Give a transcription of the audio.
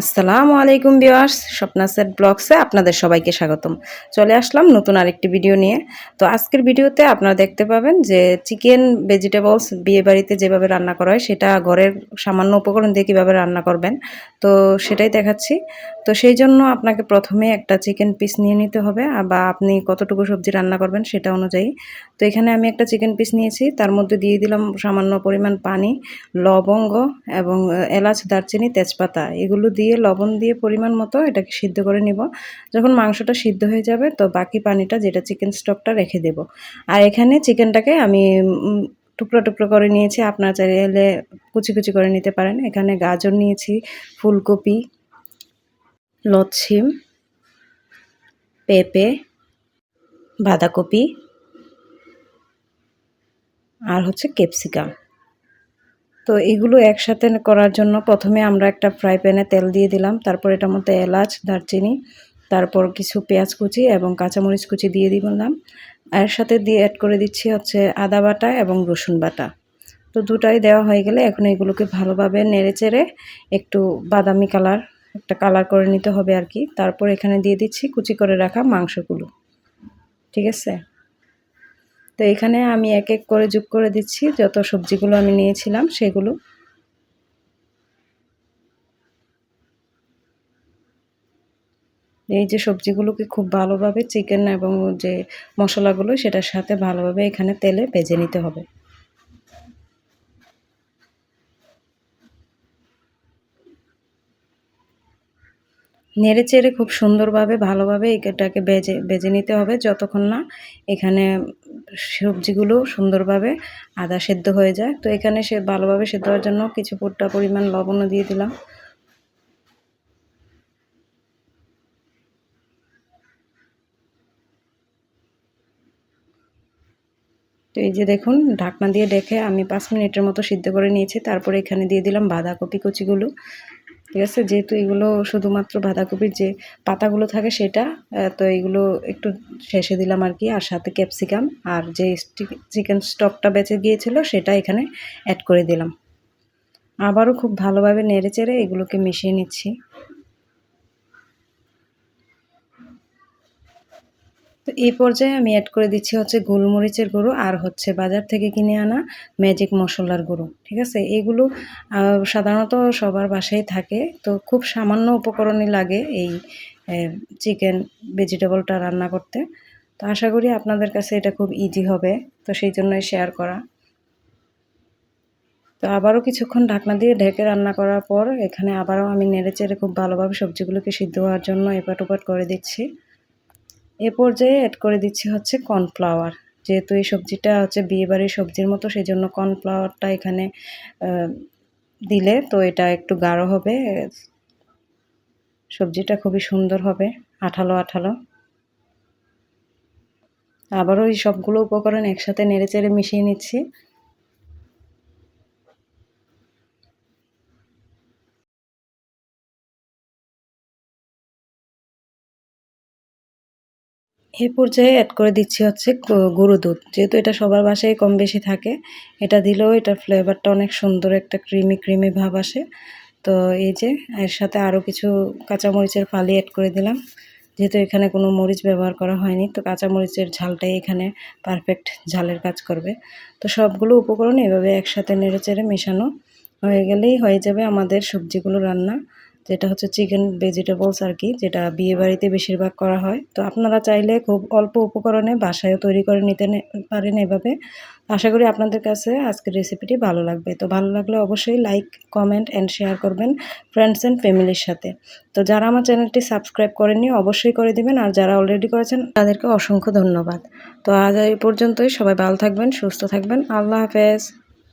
আসসালামু আলাইকুম বিওয়ার্স স্বপ্নাসের ব্লগসে আপনাদের সবাইকে স্বাগতম। চলে আসলাম নতুন আরেকটি ভিডিও নিয়ে। তো আজকের ভিডিওতে আপনারা দেখতে পাবেন যে চিকেন ভেজিটেবলস বিয়ে বাড়িতে যেভাবে রান্না করা হয়, সেটা ঘরের সামান্য উপকরণ দিয়ে কীভাবে রান্না করবেন, তো সেটাই দেখাচ্ছি। তো সেই জন্য আপনাকে প্রথমে একটা চিকেন পিস নিয়ে নিতে হবে, বা আপনি কতটুকু সবজি রান্না করবেন সেটা অনুযায়ী। তো এখানে আমি একটা চিকেন পিস নিয়েছি। তার মধ্যে দিয়ে দিলাম সামান্য পরিমাণ পানি, লবঙ্গ এবং এলাচ, দারচিনি, তেজপাতা। এগুলো দিয়ে, লবণ দিয়ে পরিমাণ মতো এটাকে সিদ্ধ করে নিব। যখন মাংসটা সিদ্ধ হয়ে যাবে, তো বাকি পানিটা যেটা চিকেন স্টকটা রেখে দেব। আর এখানে চিকেনটাকে আমি টুকরো টুকরো করে নিয়েছি। আপনার চাইলে কুচি কুচি করে নিতে পারেন। এখানে গাজর নিয়েছি, ফুলকপি লচ্ছিম পেঁপে, বাঁধাকপি আর হচ্ছে ক্যাপসিকাম। তো এগুলো একসাথে করার জন্য প্রথমে আমরা একটা ফ্রাই প্যানে তেল দিয়ে দিলাম, তারপর এটার মধ্যে এলাচ, দারচিনি, তারপর কিছু পেঁয়াজ কুচি এবং কাঁচামরিচ কুচি দিয়ে দিলাম। এর সাথে দিয়ে অ্যাড করে দিচ্ছি হচ্ছে আদা বাটা এবং রসুন বাটা। তো দুটাই দেওয়া হয়ে গেলে এখন এগুলোকে ভালোভাবে নেড়ে চেড়ে একটু বাদামি কালার, একটা কালার করে নিতে হবে আর কি। তারপর এখানে দিয়ে দিচ্ছি কুচি করে রাখা মাংসগুলো। ঠিক আছে? তো এখানে আমি এক এক করে যোগ করে দিচ্ছি। যত সবজিগুলো আমি নিয়েছিলাম, সেগুলো। এই যে সবজিগুলোকে খুব ভালোভাবে চিকেন এবং যে মশলাগুলো, সেটার সাথে ভালোভাবে এখানে তেলে ভেজে নিতে হবে। নেড়ে চেড়ে খুব সুন্দরভাবে, ভালোভাবে এটাকে বেজে বেজে নিতে হবে। যতক্ষণ না এখানে সবজিগুলো সুন্দরভাবে আদা সেদ্ধ হয়ে যায়। তো এখানে সে ভালোভাবে সেদ্ধ হওয়ার জন্য কিছু পুট্টা পরিমাণ লবণও দিয়ে দিলাম। তো এই যে দেখুন, ঢাকনা দিয়ে ডেকে আমি পাঁচ মিনিটের মতো সিদ্ধ করে নিয়েছি। তারপরে এখানে দিয়ে দিলাম বাঁধাকপি কুচিগুলো। ঠিক আছে? যেহেতু এগুলো শুধুমাত্র বাঁধাকপির যে পাতাগুলো থাকে সেটা তো এগুলো একটু শেষে দিলাম আর কি। আর সাথে ক্যাপসিকাম আর যে চিকেন স্টকটা বেঁচে গিয়েছিল সেটা এখানে অ্যাড করে দিলাম। আবারও খুব ভালোভাবে নেড়ে চেড়ে এগুলোকে মিশিয়ে নিচ্ছি। তো এই পর্যায়ে আমি অ্যাড করে দিচ্ছি হচ্ছে গোলমরিচের গুঁড়ো আর হচ্ছে বাজার থেকে কিনে আনা ম্যাজিক মশলার গুঁড়ো, ঠিক আছে? এগুলো সাধারণত সবার বাসায় থাকে। তো খুব সামান্য উপকরণই লাগে এই চিকেন ভেজিটেবলটা রান্না করতে। তো আশা করি আপনাদের কাছে এটা খুব ইজি হবে। তো সেই জন্যই শেয়ার করা। তো আবারও কিছুক্ষণ ঢাকনা দিয়ে ঢেকে রান্না করার পর এখানে আবারও আমি নেড়ে চেড়ে খুব ভালোভাবে সবজিগুলোকে সিদ্ধ হওয়ার জন্য এপাট ওপাট করে দিচ্ছি। এ পর্যায়ে অ্যাড করে দিচ্ছি হচ্ছে কর্নফ্লাওয়ার যেহেতু এই সবজিটা হচ্ছে বিয়েবাড়ির সবজির মতো সেই জন্য কর্নফ্লাওয়ারটা এখানে দিলে তো এটা একটু গাঢ় হবে। সবজিটা খুবই সুন্দর হবে, আঠালো আঠালো। আবারও এই সবগুলো উপকরণ একসাথে নেড়ে চেড়ে মিশিয়ে নিচ্ছি। এই পর্যায়ে অ্যাড করে দিচ্ছি হচ্ছে গরু দুধ। যেহেতু এটা সবার বাসায় কম বেশি থাকে, এটা দিলেও এটার ফ্লেভারটা অনেক সুন্দর, একটা ক্রিমি ক্রিমি ভাব আসে। তো এই যে, এর সাথে আরও কিছু কাঁচামরিচের ফালি অ্যাড করে দিলাম। যেহেতু এখানে কোনো মরিচ ব্যবহার করা হয়নি, তো কাঁচামরিচের ঝালটাই এখানে পারফেক্ট ঝালের কাজ করবে। তো সবগুলো উপকরণ এভাবে একসাথে নেড়ে চেড়ে মেশানো হয়ে গেলেই হয়ে যাবে আমাদের সবজিগুলো রান্না। যেটা হচ্ছে চিকেন ভেজিটেবলস আর কি, যেটা বিয়ে বাড়িতে বেশিরভাগ করা হয়। তো আপনারা চাইলে খুব অল্প উপকরণে বাসায়ও তৈরি করে নিতে পারেন এভাবে। আশা করি আপনাদের কাছে আজকের রেসিপিটি ভালো লাগবে। তো ভালো লাগলে অবশ্যই লাইক কমেন্ট অ্যান্ড শেয়ার করবেন ফ্রেন্ডস অ্যান্ড ফ্যামিলির সাথে। তো যারা আমার চ্যানেলটি সাবস্ক্রাইব করেননি, অবশ্যই করে দিবেন। আর যারা অলরেডি করেছেন, তাদেরকে অসংখ্য ধন্যবাদ। তো আজ এই পর্যন্তই। সবাই ভালো থাকবেন, সুস্থ থাকবেন। আল্লাহ হাফেজ।